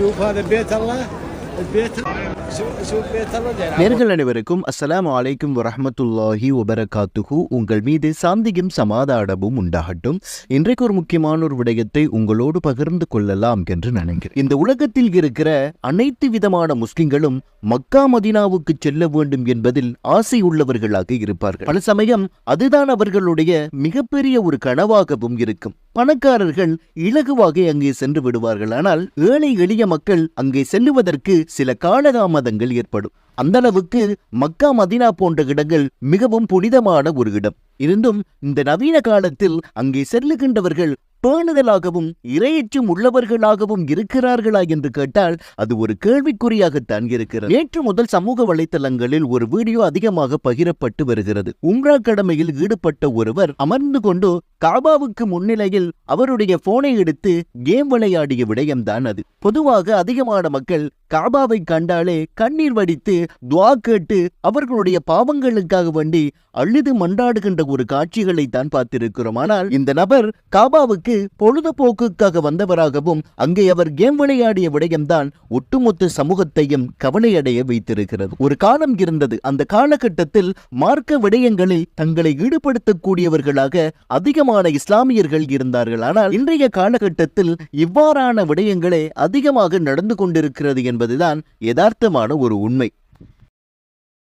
شوف هذا بيت الله البيت شوف شوف بيت الله زين நேர்கள் அனைவருக்கும் அஸ்ஸலாமு அலைக்கும் வரஹ்மத்துல்லாஹி வபரகாத்துஹு உங்கள் மீது சாந்தியும் சமாதானமும் உண்டாகட்டும் இன்றைக்கு ஒரு முக்கியமான ஒரு விடயத்தை உங்களோடு பகிர்ந்து கொள்ளலாம் என்று நினைக்கிறேன் இந்த உலகத்தில் இருக்கிற அனைத்து விதமான முஸ்லிம்களும் மக்கா மதினாவுக்கு செல்ல வேண்டும் என்பதில் ஆசை உள்ளவர்களாக இருப்பார்கள் பல சமயம் அதுதான் அவர்களுடைய மிகப்பெரிய ஒரு கனவாகவும் இருக்கும் பணக்காரர்கள் இலகுவாக அங்கே சென்று விடுவார்கள். ஆனால் ஏழை எளிய மக்கள் அங்கே செல்லுவதற்கு சில காலதாமதங்கள் ஏற்படும். அந்த அளவுக்கு மக்கா மதினா போன்ற இடங்கள் மிகவும் புனிதமான ஒரு இடம். இருந்தும் இந்த நவீன காலத்தில் அங்கே செல்லுகின்றவர்கள் பேணுதலாகவும் இரையற்றும் உள்ளவர்களாகவும் இருக்கிறார்களா என்று கேட்டால் அது ஒரு கேள்விக்குறியாகத்தான் இருக்கிறது. நேற்று முதல் சமூக வலைத்தளங்களில் ஒரு வீடியோ அதிகமாக பகிரப்பட்டு வருகிறது. உம்ரா கடமையில் ஈடுபட்ட ஒருவர் அமர்ந்து கொண்டு காபாவுக்கு முன்னிலையில் அவருடைய போனை எடுத்து கேம் விளையாடிய விடயம்தான் அது. பொதுவாக அதிகமான மக்கள் காபாவை கண்டாலே கண்ணீர் வடித்து துவா கேட்டு அவர்களுடைய பாவங்களுக்காக வேண்டி அழுது மன்றாடுகின்ற ஒரு காட்சிகளை தான் பார்த்திருக்கிறோம். ஆனால் இந்த நபர் காபாவுக்கு பொழுதுபோக்குக்காக வந்தவராகவும் அங்கே அவர் கேம் விளையாடிய விடயம்தான் ஒட்டுமொத்த சமூகத்தையும் கவலையடைய வைத்திருக்கிறது. ஒரு காலம் இருந்தது. அந்த காலகட்டத்தில் மார்க்க விடயங்களில் தங்களை ஈடுபடுத்தக்கூடியவர்களாக அதிகமான இஸ்லாமியர்கள் இருந்தார்கள். ஆனால் இன்றைய காலகட்டத்தில் இவ்வாறான விடயங்களே அதிகமாக நடந்து கொண்டிருக்கிறது என்பதுதான் யதார்த்தமான ஒரு உண்மை.